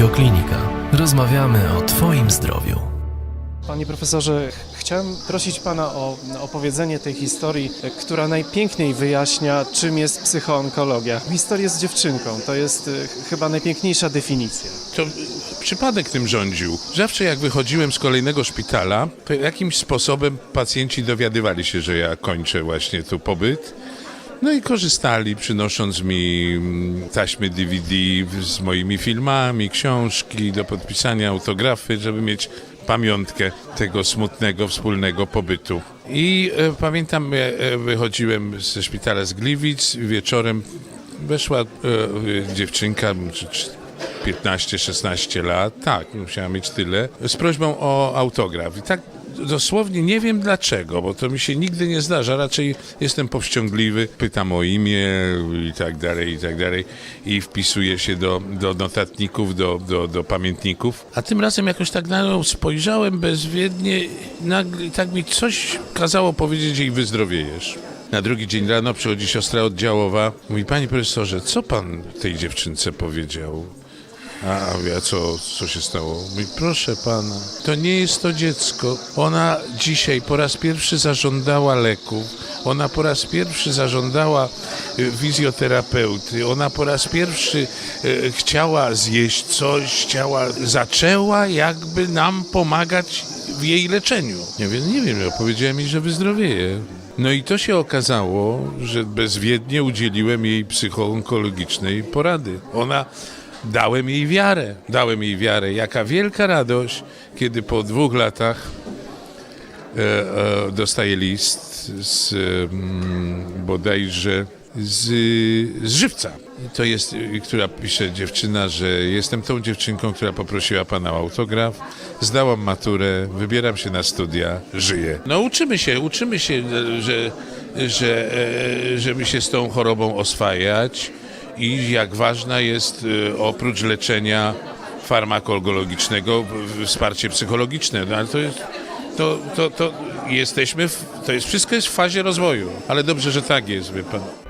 Radioklinika. Rozmawiamy o Twoim zdrowiu. Panie profesorze, ch- chciałem prosić pana o opowiedzenie tej historii, która najpiękniej wyjaśnia, czym jest psychoonkologia. Historia z dziewczynką to jest e, ch- chyba najpiękniejsza definicja. To przypadek tym rządził. Zawsze jak wychodziłem z kolejnego szpitala, to jakimś sposobem pacjenci dowiadywali się, że ja kończę właśnie tu pobyt. No i korzystali, przynosząc mi mm, taśmy DVD z moimi filmami, książki do podpisania, autografy, żeby mieć pamiątkę tego smutnego wspólnego pobytu. I e, pamiętam, e, e, wychodziłem ze szpitala z Gliwic, wieczorem weszła e, dziewczynka, czy, czy 15-16 lat, tak, musiała mieć tyle, z prośbą o autograf. I tak dosłownie nie wiem dlaczego, bo to mi się nigdy nie zdarza. Raczej jestem powściągliwy, pytam o imię i tak dalej, i tak dalej. I wpisuję się do, do notatników, do, do, do pamiętników. A tym razem jakoś tak na nią spojrzałem bezwiednie nagle, i tak mi coś kazało powiedzieć jej wyzdrowiejesz. Na drugi dzień rano przychodzi siostra oddziałowa. Mówi, panie profesorze, co pan tej dziewczynce powiedział? A, a co, co się stało? Mówi, proszę pana, to nie jest to dziecko. Ona dzisiaj po raz pierwszy zażądała leków. Ona po raz pierwszy zażądała y, wizjoterapeuty. Ona po raz pierwszy y, chciała zjeść coś, chciała, zaczęła jakby nam pomagać w jej leczeniu. Ja wiem, nie wiem, ja powiedziałem jej, że wyzdrowieje. No i to się okazało, że bezwiednie udzieliłem jej psychoonkologicznej porady. Ona dałem jej wiarę. Dałem jej wiarę. Jaka wielka radość, kiedy po dwóch latach e, e, dostaję list z mm, bodajże z, z żywca. To jest, która pisze dziewczyna, że jestem tą dziewczynką, która poprosiła pana o autograf. Zdałam maturę, wybieram się na studia, żyję. No uczymy się, uczymy się, e, że, że, e, żeby się z tą chorobą oswajać i jak ważna jest e, oprócz leczenia farmakologicznego wsparcie psychologiczne. No ale to jest, to, to, to jesteśmy, w, to jest, wszystko jest w fazie rozwoju. Ale dobrze, że tak jest, wie pan.